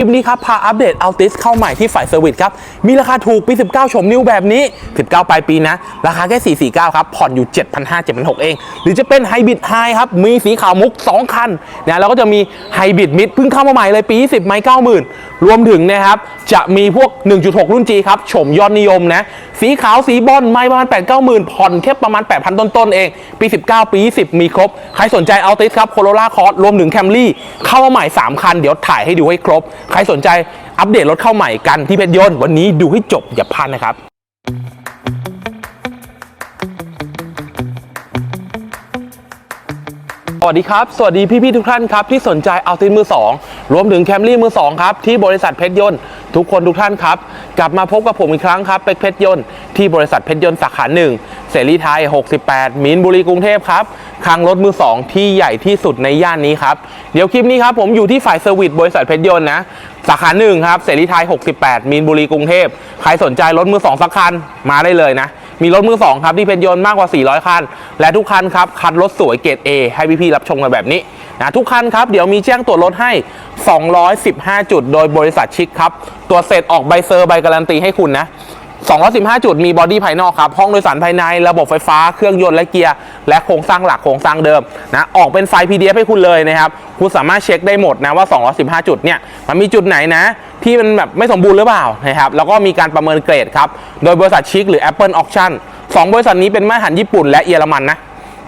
คลิปนี้ครับ พาอัปเดต Altis เข้าใหม่ที่ฝ่ายเซอร์วิสครับ มีราคาถูกปี 19 ชมนิ้วแบบนี้ 19 ปลายปีนะ ราคาแค่ 449 ครับ ผ่อนอยู่ 7,500 7,600 เอง หรือจะเป็นไฮบริดไฮครับ มีสีขาวมุก 2 คันนะแล้วก็จะมีไฮบริดมิดเพิ่งเข้ามาใหม่เลยปี 20 ไม่90,000 รวมถึงนะครับจะมีพวก 1.6 รุ่น G ครับชมยอดนิยมนะ สีขาวสีบอลไม่ประมาณ 8 9 0 0 0ผ่อนแค่ประมาณ 8,000 ต้นๆเอง ปี 19 ปี 20 มีครบ ใครสนใจเอาติสครับโคโรล่าคอร์สรวมถึงแคมรี่เข้ามาใหม่ 3 คัน เดี๋ยวถ่ายให้ดูให้ครบ ใครสนใจอัปเดตรถเข้าใหม่กันที่เพชรยนต์วันนี้ดูให้จบอย่าพลาดนะครับ วัสดีครับ สวัสดีพี่ๆทุกท่านครับที่สนใจเอาตินมือ 2 รวมถึงแคมรี่มือ 2 ครับ ที่บริษัทเพชรยนต์ทุกคนทุกท่านครับ กลับมาพบกับผมอีกครั้งครับเป็กเพชรยนต์ที่บริษัทเพชรยนต์สาขาหนึ่งเสรีไทย 68มินบุรีกรุงเทพครับคลังรถมือ 2 ที่ใหญ่ที่สุดในย่านนี้ครับ เดี๋ยวคลิปนี้ครับผมอยู่ที่ฝ่ายเซอร์วิสบริษัทเพชรยนต์นะสาขาหนึ่งครับเสรีไทย 68 มีนบุรีกรุงเทพใครสนใจรถมือ 2สักคันมาได้เลยนะ มีรถมือ2ครับที่เพชรยนต์มากกว่า 400 คัน และทุกคันครับคันรถสวยเกรด A ให้พี่ๆรับชมกันแบบนี้นะทุกคันครับเดี๋ยวมีแจ้งตรวจรถให้ 215 จุด โดยบริษัทชิคครับตรวจเสร็จออกใบเซอร์ใบการันตีให้คุณนะ215 จุดมีบอดี้ภายนอกครับ ห้องโดยสารภายในระบบไฟฟ้าเครื่องยนต์และเกียร์ และโครงสร้างหลักโครงสร้างเดิมนะออกเป็นไฟล์ PDF ให้คุณเลยนะครับ คุณสามารถเช็คได้หมดนะว่า 215 จุดเนี่ยมันมีจุดไหนนะ ที่มันแบบไม่สมบูรณ์หรือเปล่านะครับแล้วก็มีการประเมินเกรดครับโดยบริษัทชิคหรือ Apple Auction สองบริษัทนี้เป็นมาตรฐานญี่ปุ่นและเยอรมันนะ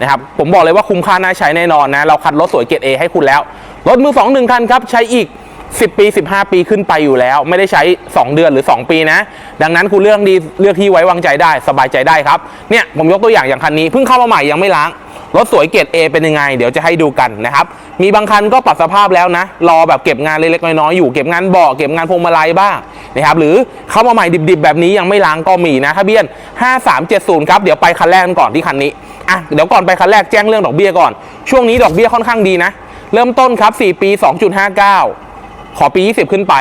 นะครับผมบอกเลยว่าคุ้มค่าน่าใช้แน่นอนนะเราคัดรถสวยเกรด A ให้คุณแล้วรถมือ2 1คันครับใช้อีก 10 ปี 15 ปีขึ้นไปอยู่แล้ว ไม่ได้ใช้ 2 เดือนหรือ 2 ปีนะ ดังนั้นคุณเลือกดีเลือกที่ไว้วางใจได้สบายใจได้ครับเนี่ยผมยกตัวอย่างอย่างคันนี้เพิ่งเข้ามาใหม่ยังไม่ล้าง รถสวยเกรด A เป็นยังไง เดี๋ยวจะให้ดูกันนะครับ มีบางคันก็ปรับสภาพแล้วนะ รอแบบเก็บงานเล็กๆน้อยๆอยู่ เก็บงานเบาะเก็บงานพวงมาลัยบ้างนะครับ หรือเข้ามาใหม่ดิบๆ แบบนี้ยังไม่ล้างก็มีนะทะเบียน 5370 ครับ เดี๋ยวไปคันแรกกันก่อนที่คันนี้ อะ เดี๋ยวก่อนไปคันแรกแจ้งเรื่องดอกเบี้ยก่อน ช่วงนี้ดอกเบี้ยค่อนข้างดีนะ เริ่มต้นครับ 4 ปี 2.59 ขอปี 20 ขึ้นไป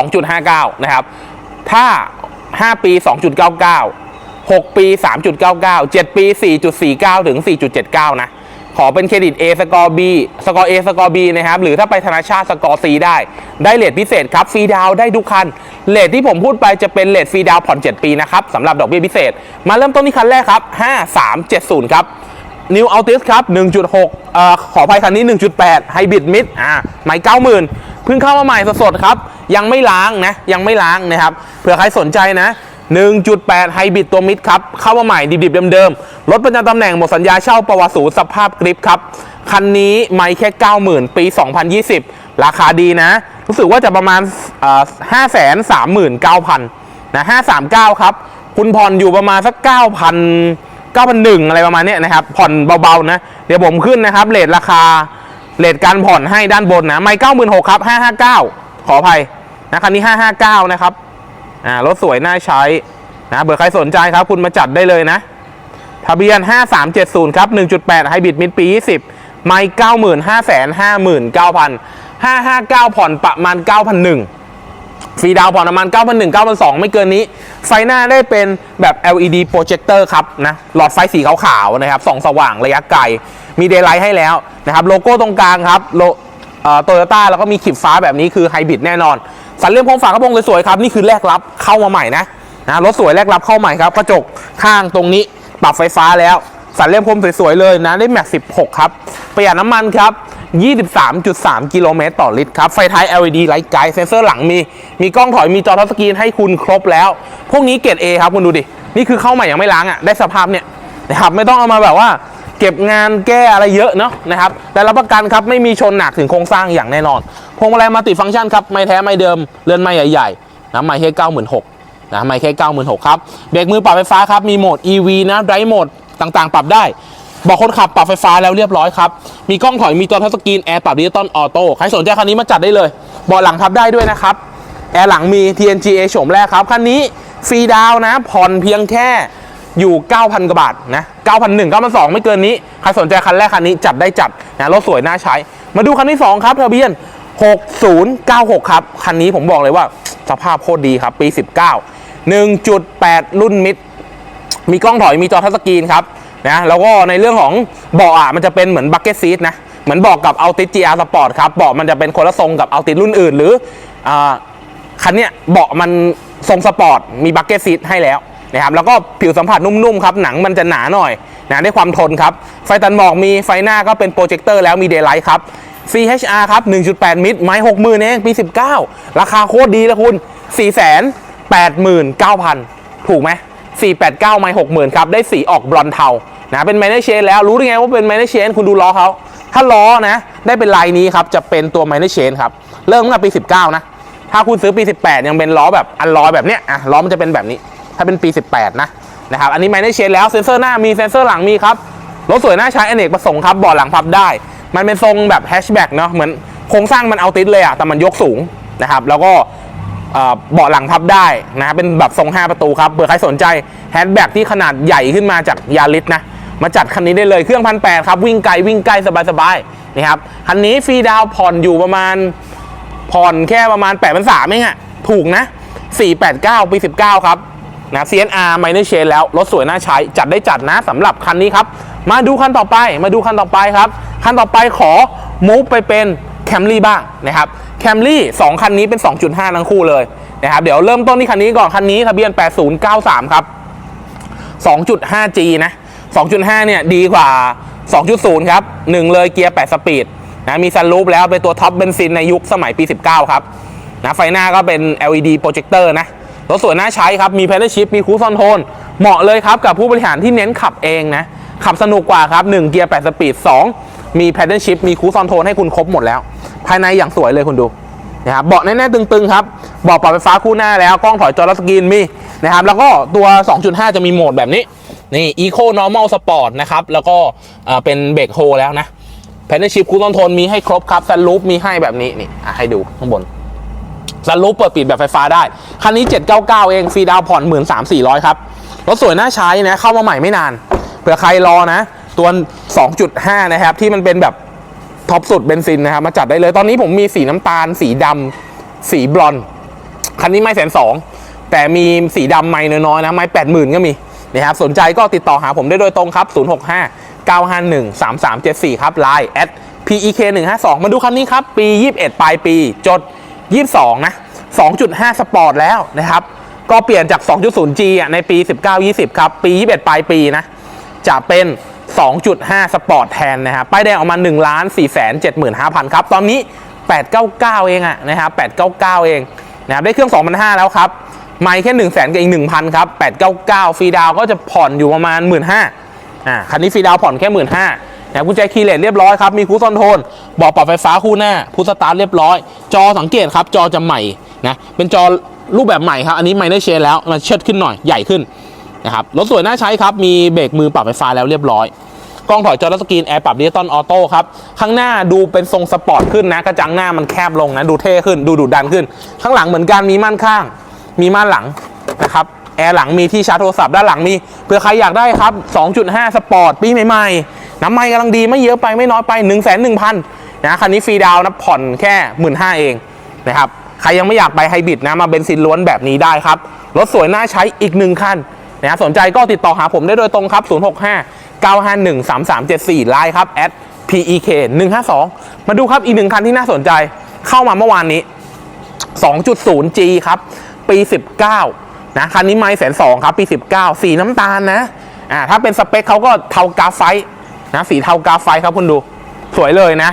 2.59 นะครับ ถ้า 5 ปี 2.99 6 ปี 3.99 7 ปี 4.49 ถึง 4.79 นะ ขอเป็นเครดิต A สกอร์ B สกอร์ A สกอร์ B นะครับ หรือถ้าไปธนาชาติสกอร์ C ได้ ได้เลทพิเศษครับ ฟรีดาวได้ทุกคัน เลทที่ผมพูดไปจะเป็นเลทฟรีดาวผ่อน 7 ปีนะครับสำหรับดอกเบี้ยพิเศษ มาเริ่มต้นที่คันแรกครับ 5370 ครับ New Altis ครับ 1.6เอ่อขออภัยคันนี้ 1.8ไฮบริดมิดอ่าใหม่90,000 เพิ่งเข้ามาใหม่สดๆครับ ยังไม่ล้างนะ ยังไม่ล้างนะครับ เผื่อใครสนใจนะ 1.8 ไฮบริดตัวมิดครับ เข้ามาใหม่ดิบๆเดิมๆ รถประจำตำแหน่งหมดสัญญาเช่าประวัติศูนย์สภาพกริปครับ คันนี้ไม่แค่ 90,000 ปี 2020 ราคาดีนะ รู้สึกว่าจะประมาณเอ่อ539,000 นะ 539 ครับ คุณผ่อนอยู่ประมาณสัก 9,000 9,001 อะไรประมาณนี้นะครับ ผ่อนเบาๆ นะ เดี๋ยวผมขึ้นนะครับเลทราคาเลทการผ่อนให้ด้านบนนะ ไม่ 96,000 ครับ 559 ขออภัยนะคันนี้ 559 นะครับ อ่ารถสวยน่าใช้นะเบอร์ใครสนใจครับคุณมาจัดได้เลยนะ ทะเบียน 5370 ครับ 1.8 ไฮบริดมิดปี 20 ไม่90,000 559,000 559 ผ่อนประมาณ 9,001ฟรีดาวผ่อนประมาณ 9,001 9,002 ไม่เกินนี้ ไฟหน้าได้เป็นแบบ LED โปรเจคเตอร์ครับนะหลอดไฟสีขาวๆนะครับส่องสว่างระยะไกล มีเดย์ไลท์ให้แล้วนะครับโลโก้ตรงกลางครับโลโตโยต้าแล้วก็มีขีดฟ้าแบบนี้คือไฮบริดแน่นอน สันเลื่อนพรมฝากระโปรงสวยๆครับนี่คือแลกรับเข้ามาใหม่นะนะรถสวยแลกรับเข้าใหม่ครับกระจกข้างตรงนี้ปรับไฟฟ้าแล้ว สันเลื่อนพรมสวยๆเลยนะได้แม็กซ์16 ครับ ประหยัดน้ำมันครับ23.3 กิโลเมตรต่อลิตรครับ ไฟท้าย LED ไลท์ไกด์เซนเซอร์หลังมี มีกล้องถอย มีจอทัชสกรีนให้คุณครบแล้ว พวกนี้เกรด A ครับ คุณดูดิ นี่คือเข้าใหม่ยังไม่ล้างอะ ได้สภาพเนี่ยนะครับ ไม่ต้องเอามาแบบว่า เก็บงานแก้อะไรเยอะเนาะนะครับแต่รับประกันครับไม่มีชนหนักถึงโครงสร้างอย่างแน่นอนพวงมาลัยมัลติฟังก์ชันครับไม่แท้ไม่เดิมเรือนไม้ใหญ่ๆนะไม่แค่เก้าหมื่นหกนะไม่แค่เก้าหมื่นหกครับเบรกมือปรับไฟฟ้าครับมีโหมด EV นะไดรฟ์โหมดต่างๆ ปรับได้บอกคนขับปรับไฟฟ้าแล้วเรียบร้อยครับ มีกล้องถอย มีจอทัชสกรีน แอร์ปรับดิจิตอลออโต้ ใครสนใจคันนี้มาจัดได้เลย เบาะหลังพับได้ด้วยนะครับ แอร์หลังมี TNGA โฉมแรกครับ คันนี้ฟรีดาวนะ ผ่อนเพียงแค่ อยู่ 9,000 กว่าบาทนะ9,001 9,002ไม่เกินนี้ ใครสนใจคันแรกคันนี้จัดได้จัดนะรถสวยน่าใช้ มาดูคันที่ 2 ครับทะเบียน 6096 ครับ คันนี้ผมบอกเลยว่าสภาพโคตรดีครับ ปี 19 1.8 รุ่นมิด มีกล้องถอยมีจอทัชสกรีนครับนะแล้วก็ในเรื่องของเบาะอะมันจะเป็นเหมือนบักเก็ตซีทนะเหมือนบอกกับเอาติ GR Sport ครับเบาะมันจะเป็นคนละทรงกับเอาติรุ่นอื่น หรืออาคันเนี้ยเบาะมันทรงสปอร์ตมีบักเก็ตซีทให้แล้ว นะครับแล้วก็ผิวสัมผัสนุ่มๆครับหนังมันจะหนาหน่อยนะได้ความทนครับ ไฟตันหมอกมีไฟหน้าก็เป็นโปรเจคเตอร์แล้วมีเดย์ไลท์ครับ CHR ครับ 1.8 มิตรไม้60,000เองปี 19 ราคาโคตรดีเลยคุณ 489,000 ถูกไหม 489 ไม้60,000ครับ ได้สีออกบลอนเทานะเป็นไมเนเชนแล้วรู้ได้ไงว่าเป็นไมเนเชนคุณดูล้อเขา ถ้าล้อนะ ได้เป็นลายนี้ครับ จะเป็นตัวไมเนเชนครับ เริ่มตั้งแต่ปี 19 นะ ถ้าคุณซื้อปี 18 ยังเป็นล้อแบบอันล้อแบบเนี้ยอะล้อมันจะเป็นแบบนี้ ถ้าเป็นปี 18 นะนะครับ อันนี้ไมเนอร์เชนแล้วเซ็นเซอร์หน้ามีเซ็นเซอร์หลังมีครับรถสวยน่าใช้อเนกประสงค์ครับเบาะหลังพับได้ มันเป็นทรงแบบแฮชแบ็กเนาะเหมือนโครงสร้างมันเอาติดเลยอะแต่มันยกสูงนะครับ แล้วก็เบาะหลังพับได้นะเป็นแบบทรง 5 ประตูครับเผื่อใครสนใจแฮชแบ็กที่ขนาดใหญ่ขึ้นมาจากยาริสนะมาจัดคันนี้ได้เลยเครื่องพันแปดครับ วิ่งไกลวิ่งใกลสบายๆนะครับคันนี้ฟรีดาวผ่อนอยู่ประมาณผ่อนแค่ประมาณ8ปดพันสามเองอะถูกนะ489ปี19 ครับ นะ CNR Minor Change แล้ว รถสวยน่าใช้ จัดได้จัดนะสำหรับคันนี้ครับ มาดูคันต่อไปมาดูคันต่อไปครับ คันต่อไปขอมูฟไปเป็น Camry บ้างนะครับ Camry 2คันนี้เป็น 2.5 ทั้งคู่เลยนะครับเดี๋ยวเริ่มต้นที่คันนี้ก่อน คันนี้ทะเบียน 8093 ครับ 2.5G นะ 2.5 เนี่ยดีกว่า 2.0 ครับ 1 เลยเกียร์ 8 สปีดนะมีซันรูปแล้วเป็นตัวท็อปเบนซินในยุคสมัยปี 19 ครับนะไฟหน้าก็เป็น LED โปรเจคเตอร์นะ รถสวยน่าใช้ครับ มี p พ d เ l ชิพมีคูซอนโทน เหมาะเลยครับกับผู้บริหารที่เน้นขับเองนะ ขับสนุกกว่าครับ 1 เกียร์ 8 สปีด 2 มี p พ d เ l ชิพมีคูซอนโทนให้คุณครบหมดแล้ว ภายในอย่างสวยเลยคุณดูนะครับเบาะแน่ๆตึงๆครับเบาะปรับไฟฟ้าคู่หน้าแล้วกล้องถอยจอรัสกรีนมีนะครับแล้วก็ตัว 2.5 จะมีโหมดแบบนี้นี่ Eco Normal Sport นะครับแล้วก็เป็นเบรกโฮแล้วนะแพนเนชิพคูลอนโทนมีให้ครบครับซันรูปมีให้แบบนี้นี่ให้ดูข้างบน ซันรูปเปิดปิดแบบไฟฟ้าได้ คันนี้ 799 เองฟรีดาวน์ผ่อน 13,400 ครับ รถสวยน่าใช้นะเข้ามาใหม่ไม่นาน เผื่อใครรอนะ ตัว 2.5 นะครับ ที่มันเป็นแบบท็อปสุดเบนซินนะครับ มาจัดได้เลยตอนนี้ผมมีสีน้ำตาล สีดำสีบลอนด์คันนี้ไม่แสนสองแต่มีสีดำไม่น้อยๆนะไม่แปดหมื่นก็มีนะครับสนใจก็ติดต่อหาผมได้โดยตรงครับ 065 951 3374 ครับ Line at PEK 152มาดูคันนี้ครับ ปี 21 ปลายปี จด 22 นะ 2.5 สปอร์ตแล้วนะครับ ก็เปลี่ยนจาก 2.0G อะในปี 19-20 ครับ ปี 21 ปลายปีนะ จะเป็น 2.5 สปอร์ตแทนนะครับป้ายแดงออกมา 1,475,000 ครับ ตอนนี้ 899 เองอะนะครับ 899 เองนะครับได้เครื่อง 2,500 แล้วครับ ไม่แค่ 1 0 0 0 0 0กับอีก 1,000 ครับ 899 ฟรีดาวก็จะผ่อนอยู่ประมาณ 15,000อ่าคันนี้ฟรีดาวผ่อนแค่ 15,000 นะกุญแจคีย์เลสเรียบร้อยครับ มีคูซอนโทนบอกปรับไฟฟ้าคู่หน้าพุทสตาร์ทเรียบร้อย จอสังเกตครับจอจะใหม่นะเป็นจอรูปแบบใหม่ครับ อันนี้ไม่ได้เชนแล้วมันเชิดขึ้นหน่อยใหญ่ขึ้นนะครับรถสวยน่าใช้ครับ มีเบรกมือปรับไฟฟ้าแล้วเรียบร้อยกล้องถอยจอทัชสกรีนแอร์ปรับดิจิตอลออโต้ครับ ข้างหน้าดูเป็นทรงสปอร์ตขึ้นนะ กระจังหน้ามันแคบลงนะ ดูเท่ขึ้น ดูดุดันขึ้น ข้างหลังเหมือนกันมีม่านข้าง มีม่านหลังนะครับ แอร์หลังมีที่ชาร์จโทรศัพท์ด้านหลังมีเผื่อใครอยากได้ครับ 2.5 สปอร์ตปีใหม่ๆ น้ำมันกำลังดีไม่เยอะไปไม่น้อยไป 1 1 0 0 0 0นะคันนี้ฟรีดาวน์นะผ่อนแค่15,000เองนะครับใครยังไม่อยากไปไฮบริดนะมาเบนซินล้วนแบบนี้ได้ครับรถสวยน่าใช้อีกหนึ่งคันนะสนใจก็ติดต่อหาผมได้โดยตรงครับ 065 951 3374ไลน์ครับ at pek 152 มาดูครับอีกหนึ่งคันที่น่าสนใจเข้ามาเมื่อวานนี้ 2.0G ครับ ปี 19 นะคันนี้ไม่แสนสองครับ ปี 19 สีน้ำตาลนะอ่าถ้าเป็นสเปคเขาก็เทากาไฟ นะสีเทากราไฟครับคุณดู สวยเลยนะ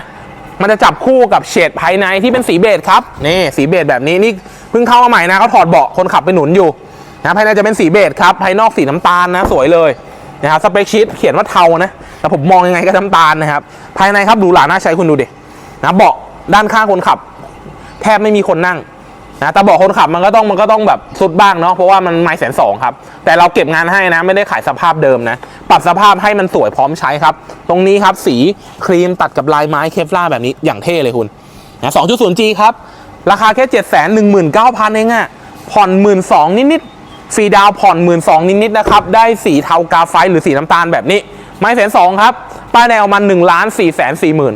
มันจะจับคู่กับเฉดภายในที่เป็นสีเบจครับนี่สีเบจแบบนี้นี่เพิ่งเข้ามาใหม่นะเขาถอดเบาะคนขับไปหนุนอยู่นะภายในจะเป็นสีเบจครับภายนอกสีน้ำตาลนะสวยเลยนะครับสเปคชีตเขียนว่าเทานะแต่ผมมองยังไงก็น้ำตาลนะครับภายในครับหรูหราน่าใช้คุณดูดินะเบาะด้านข้างคนขับ แทบไม่มีคนนั่ง นะแต่บอกคนขับมันก็ต้องมันก็ต้องแบบสุดบ้างเนาะเพราะว่ามันไม่แสนสองครับ แต่เราเก็บงานให้นะไม่ได้ขายสภาพเดิมนะ ปรับสภาพให้มันสวยพร้อมใช้ครับ ตรงนี้ครับสีครีมตัดกับลายไม้เคฟล่าแบบนี้อย่างเท่เลยคุณนะ 2.0G ครับ ราคาแค่7 1 9 0 0 0เก้าพันเองอะผ่อน1 2 0 0 0นิดๆฟรีดาวผ่อน1 2 0 0 0นิดๆนะครับได้สีเทากาไฟหรือสีน้ำตาลแบบนี้ ไม่แสนสองครับป้ายแดงออกมา1ล้าน4แสน4หมื่น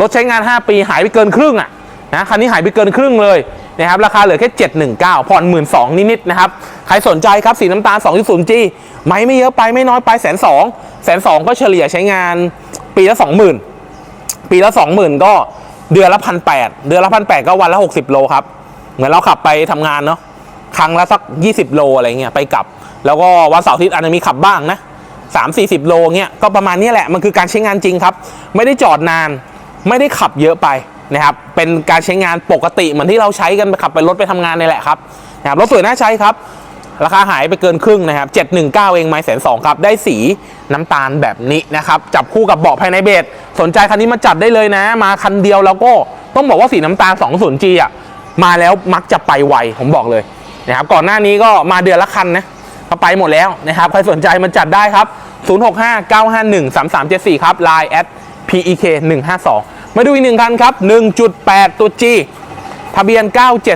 รถใช้งาน 5 ปีหายไปเกินครึ่งอะนะคันนี้หายไปเกินครึ่งเลย นะครับราคาเหลือแค่ 719 ผ่อน 1 2ื่นนิดๆนะครับใครสนใจครับสีน้ำตาล 2.0G ไม่ไม่เยอะไปไม่น้อยไปแสนสองแสนสองก็เฉลี่ยใช้งานปีละ 20,000 ปีละสองหมื่นก็เดือนละพันแปดเดือนละพันแปดก็วันละหกสิบโลครับ เหมือนเราขับไปทำงานเนาะครั้งละสักยี่สิบโลอะไรเงี้ยไปกลับ แล้วก็วันเสาร์อาทิตย์อาจจะมีขับบ้างนะสามสี่สิบโลเงี้ยก็ประมาณนี้แหละมันคือการใช้งานจริงครับ ไม่ได้จอดนาน ไม่ได้ขับเยอะไป นะครับเป็นการใช้งานปกติเหมือนที่เราใช้กันขับไปรถไปทำงานนี่แหละครับนะครับรถสวยน่าใช้ครับ ราคาหายไปเกินครึ่งนะครับ 719 เองไม้แสนสองครับ ได้สีน้ำตาลแบบนี้นะครับ จับคู่กับเบาะภายในเบสสนใจคันนี้มาจัดได้เลยนะ มาคันเดียวแล้วก็ต้องบอกว่าสีน้ำตาล 20G อะมาแล้วมักจะไปไวผมบอกเลยนะครับก่อนหน้านี้ก็มาเดือนละคันนะก็ไปหมดแล้วนะครับใครสนใจมันจัดได้ครับ 0659513374 ครับ Line at PEK 152 มาดูอีกหนึ่งคันครับ 1.8 ตัว G ทะเบียน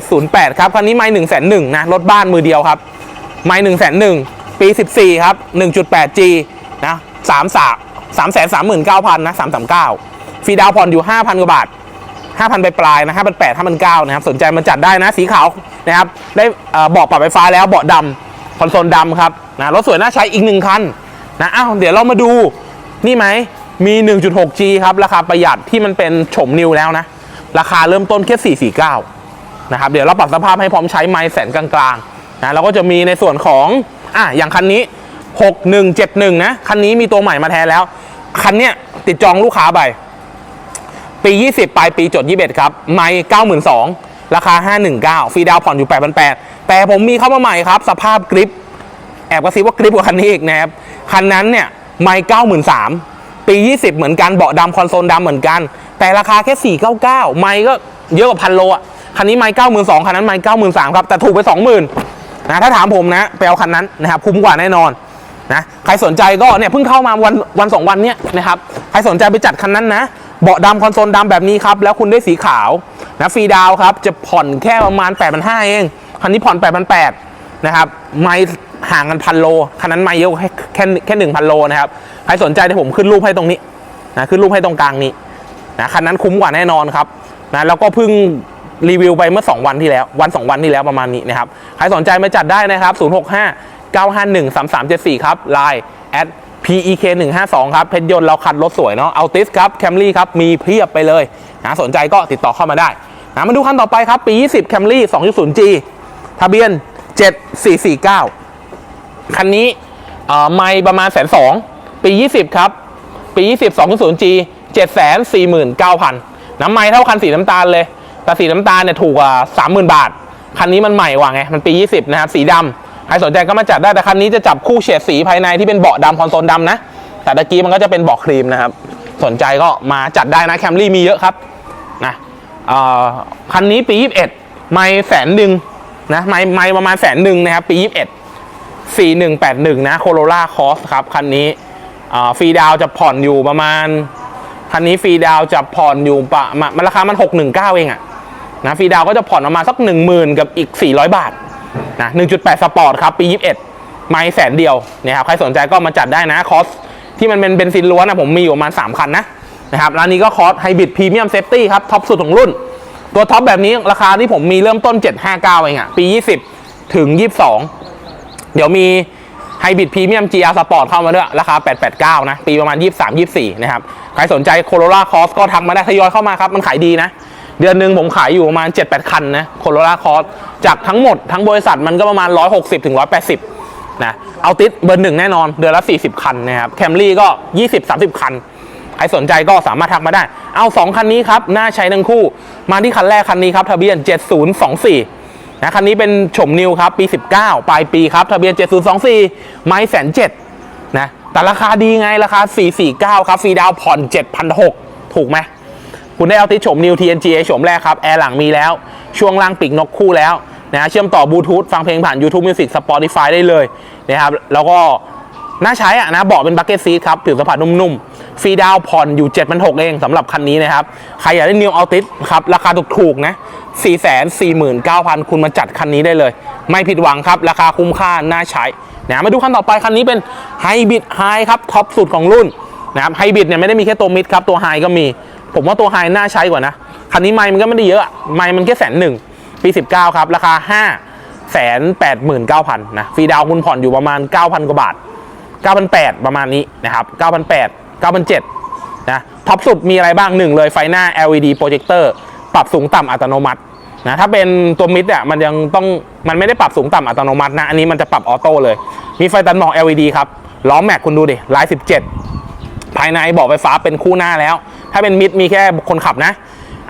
9708 ครับ คันนี้ไม่1 1 0 0 0นะ รถบ้านมือเดียวครับ ไม่1 1 0 0 0 ปี 14 ครับ 1.8G นะ3 3 3 3 9 0 0 0นะ339 ฟรีดาวผ่อนอยู่ 5,000 กว่าบาท 5,000 ไปปลายๆนะ5,800 5,900นะครับ สนใจมาจัดได้นะ สีขาวนะครับ ได้เอ่อเบาะปรับไฟฟ้าแล้วเบาะดำคอนโซลดำครับ นะ รถสวยน่าใช้อีกหนึ่งคัน นะ อ้าว เดี๋ยวเรามาดู นี่ไหม มี 1.6G ครับราคาประหยัดที่มันเป็นโฉมนิวแล้วนะ ราคาเริ่มต้นแค่ 449 นะครับ เดี๋ยวเราปรับสภาพให้พร้อมใช้ไม้แสนกลางๆนะเราก็จะมีในส่วนของอะอย่างคันนี้ 6171 นะ คันนี้มีตัวใหม่มาแทนแล้ว คันเนี้ยติดจองลูกค้าไป ปี 20 ปลายปีจด 21 ครับ ไม่92,000 ราคา 519 ฟรีดาวผ่อนอยู่ 8,800 แต่ผมมีเข้ามาใหม่ครับ สภาพกริป แอบกระซิบว่ากริปกว่าคันนี้อีกนะครับ คันนั้นเนี่ยไม่93,000 ปี 20 เหมือนกันเบาะดำคอนโซลดำเหมือนกัน แต่ราคาแค่ 499 ไม่ก็เยอะกว่าพันโลอะคันนี้ไม่92,000คันนั้นไม่93,000ครับแต่ถูกไป 20,000นะถ้าถามผมนะไปเอาคันนั้นนะครับคุ้มกว่าแน่นอนนะใครสนใจก็เนี่ยเพิ่งเข้ามาวันวันสองวันเนี้ยนะครับใครสนใจไปจัดคันนั้นนะเบาะดำคอนโซลดำแบบนี้ครับแล้วคุณได้สีขาวนะฟรีดาวครับจะผ่อนแค่ประมาณ8 5 0 0เองคันนี้ผ่อน8 8 0 0 นะครับไม่ห่างกันพันโลคันนั้นไม่เยอะแค่แค่หนึ่งพันโลนะครับใครสนใจเดี๋ยวผมขึ้นรูปให้ตรงนี้นะขึ้นรูปให้ตรงกลางนี้นะคันนั้นคุ้มกว่าแน่นอนครับนะแล้วก็เพิ่งรีวิวไปเมื่อ 2 วันที่แล้ววัน 2 วันที่แล้วประมาณนี้นะครับใครสนใจมาจัดได้นะครับ 065 951 3374 ครับ Line at PEK 152ครับเพชรยนต์เราคัดรถสวยเนาะเอาติสครับแคมรี่ครับ มีเพียบไปเลยนะสนใจก็ติดต่อเข้ามาได้นะมาดูคันต่อไปครับ ปี 20 Camry 2.0G ทะเบียน 7449 คันนี้ไม่ประมาณแสนสองปี 20 ครับ ปี 20 2.0G 749,000 น้ำไม่เท่าคันสีน้ำตาลเลย แต่สีน้ำตาลเนี่ยถูกกว่า 30,000 บาท คันนี้มันใหม่กว่าไง มันปี 20 นะครับ สีดำใครสนใจก็มาจัดได้ แต่คันนี้จะจับคู่เฉดสีภายในที่เป็นเบาะดำคอนโซลดำนะ แต่ตะกี้มันก็จะเป็นเบาะครีมนะครับ สนใจก็มาจัดได้นะแคมรี่มีเยอะครับนะคันนี้ปี 21 ไม่แสนหนึ่ง นะไม่ไม่ประมาณแสนหนึ่งนะครับ ปี21 4181 นะโคโรล่าคอสครับ คันนี้ฟรีดาวจะผ่อนอยู่ประมาณ คันนี้ฟรีดาวจะผ่อนอยู่ประมาณราคามัน 619 เองอะนะฟรีดาวก็จะผ่อนประมาณสัก 10,000 กับอีก 400 บาทนะ1.8 สปอร์ตครับ ปี 21 ไม่แสนเดียวนะครับใครสนใจก็มาจัดได้นะคอสที่มันเป็นเบนซินล้วนนะผมมีอยู่ประมาณ 3 คันนะนะครับร้านนี้ก็คอสไฮบริดพรีเมียมเซฟตี้ครับท็อปสุดของรุ่น ตัวท็อปแบบนี้ราคาที่ผมมีเริ่มต้น 759 เองอะปี 20 ถึง 22 เดี๋ยวมีไฮบริดพรีเมียม GR Sport เข้ามาด้วย ราคา 889 นะ ปีประมาณ 23 24 นะครับ ใครสนใจโคโรล่าคอสก็ทักมาได้ทยอยเข้ามาครับ มันขายดีนะ เดือนหนึ่งผมขายอยู่ประมาณ 7-8 คันนะโคโรล่าคอสจากทั้งหมดทั้งบริษัทมันก็ประมาณ 160ถึง180 นะ เอาติดเบอร์หนึ่งแน่นอน เดือนละ 40 คันนะครับแคมรี่ก็ 20-30 คัน ใครสนใจก็สามารถทักมาได้ เอา 2 คันนี้ครับน่าใช้ทั้งคู่ มาที่คันแรกคันนี้ครับทะเบียน 7024นะคันนี้เป็นโฉมนิวครับปี 19 ปลายปีครับทะเบียน 7024 ไม้แสนเจ็ดนะแต่ราคาดีไงราคา 449 ครับฟรีดาวผ่อน 7,600 ถูกไหมคุณได้เอาติดโฉมนิว TNGA โฉมแรกครับ แอร์หลังมีแล้ว ช่วงล่างปีกนกคู่แล้วนะเชื่อมต่อบลูทูธฟังเพลงผ่าน YouTube Music Spotify ได้เลยนะครับแล้วก็น่าใช้อะนะเบาะเป็นบักเก็ตซีทครับ ผิวสัมผัสนุ่มๆ ฟรีดาวผ่อนอยู่7,600เองสำหรับคันนี้นะครับ ใครอยากได้นิวอัลติสครับ ราคาถูกๆนะ449,000คุณมาจัดคันนี้ได้เลย ไม่ผิดหวังครับ ราคาคุ้มค่าน่าใช้นะมาดูคันต่อไปคันนี้เป็นไฮบิดไฮครับท็อปสุดของรุ่นนะครับไฮบิดเนี่ยไม่ได้มีแค่ตัวมิดครับตัวไฮก็มี ผมว่าตัวไฮน่าใช้กว่านะคันนี้ไมล์มันก็ไม่ได้เยอะไมล์มันแค่แสนหนึ่งปี 19 ครับ ราคา5แสนแปดหมื่นเก้าพันนะฟรีดาวคุณผ่อนอยู่ประมาณ 9,000 กว่าบาท 9,800 ประมาณนี้นะครับ 9,800 9,700นะท็อปสุดมีอะไรบ้างหนึ่งเลยไฟหน้า LED โปรเจคเตอร์ปรับสูงต่ำอัตโนมัตินะถ้าเป็นตัวมิดอะมันยังต้องมันไม่ได้ปรับสูงต่ำอัตโนมัตินะอันนี้มันจะปรับออโต้เลย มีไฟตัดหมอก LED ครับล้อแม็กคุณดูดิลาย17 ภายในเบอกไฟฟ้าเป็นคู่หน้าแล้ว ถ้าเป็นมิดมีแค่คนขับนะ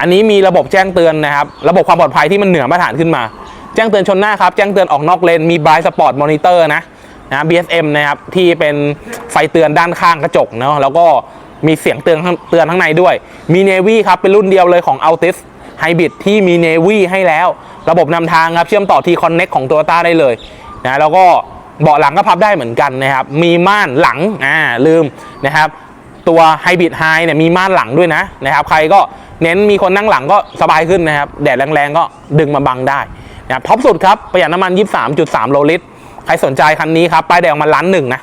อันนี้มีระบบแจ้งเตือนนะครับ ระบบความปลอดภัยที่มันเหนือมาตรฐานขึ้นมา แจ้งเตือนชนหน้าครับ แจ้งเตือนออกนอกเลน มี Bright Spot Monitor นะ นะ BSM นะครับที่เป็นไฟเตือนด้านข้างกระจกเนาะแล้วก็มีเสียงเตือนเตือนข้างในด้วย มี Navy ครับ เป็นรุ่นเดียวเลยของ Altis Hybrid ที่มี Navy ให้แล้ว ระบบนำทางครับ เชื่อมต่อ T-Connect ของ Toyota ได้เลยนะแล้วก็เบาะหลังก็พับได้เหมือนกันนะครับ มีม่านหลังอ่าลืมนะครับ ตัว Hybrid High เนี่ยมีม่านหลังด้วยนะนะครับใครก็เน้นมีคนนั่งหลังก็สบายขึ้นนะครับ แดดแรงๆก็ดึงมาบังได้นะครับท็อปสุดครับประหยัดน้ำมัน 23.3 โลลิตร ใครสนใจคันนี้ครับป้ายแดงมาล้านหนึ่งนะ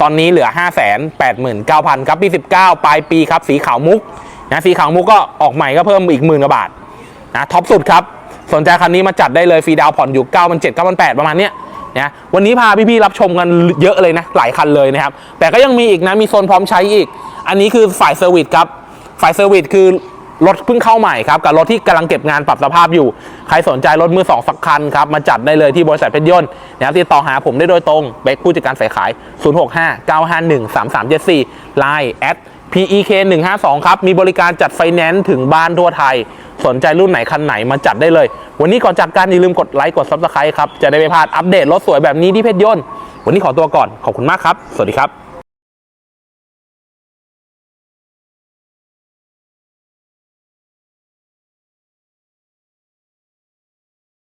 ตอนนี้เหลือ 5 8 9 0 0 0 ครับปี 19 ปลายปีครับ สีขาวมุกนะสีขาวมุกก็ออกใหม่ก็เพิ่มอีกหมื่นกว่าบาทนะท็อปสุดครับ สนใจคันนี้มาจัดได้เลยฟรีดาวผ่อนอยู่9 7 9 8ประมาณเนี้ยนะวันนี้พาพี่ๆรับชมกันเยอะเลยนะ หลายคันเลยนะครับ แต่ก็ยังมีอีกนะ มีโซนพร้อมใช้อีก อันนี้คือฝ่ายเซอร์วิสครับ ฝ่ายเซอร์วิสคือ รถเพิ่งเข้าใหม่ครับกับรถที่กำลังเก็บงานปรับสภาพอยู่ ใครสนใจรถมือสองสักคันครับมาจัดได้เลยที่บริษัทเพชรยนต์นะครับติดต่อหาผมได้โดยตรงเบคผู้จัดการสายขาย 065 951 3374 Line at PEK 152ครับ มีบริการจัดไฟแนนซ์ถึงบ้านทั่วไทย สนใจรุ่นไหน คันไหนมาจัดได้เลย วันนี้ก่อนจากกันอย่าลืมกดไลค์กด Subscribe ครับ จะได้ไม่พลาดอัปเดตรถสวยแบบนี้ที่เพชรยนต์ วันนี้ขอตัวก่อน ขอบคุณมากครับ สวัสดีครับ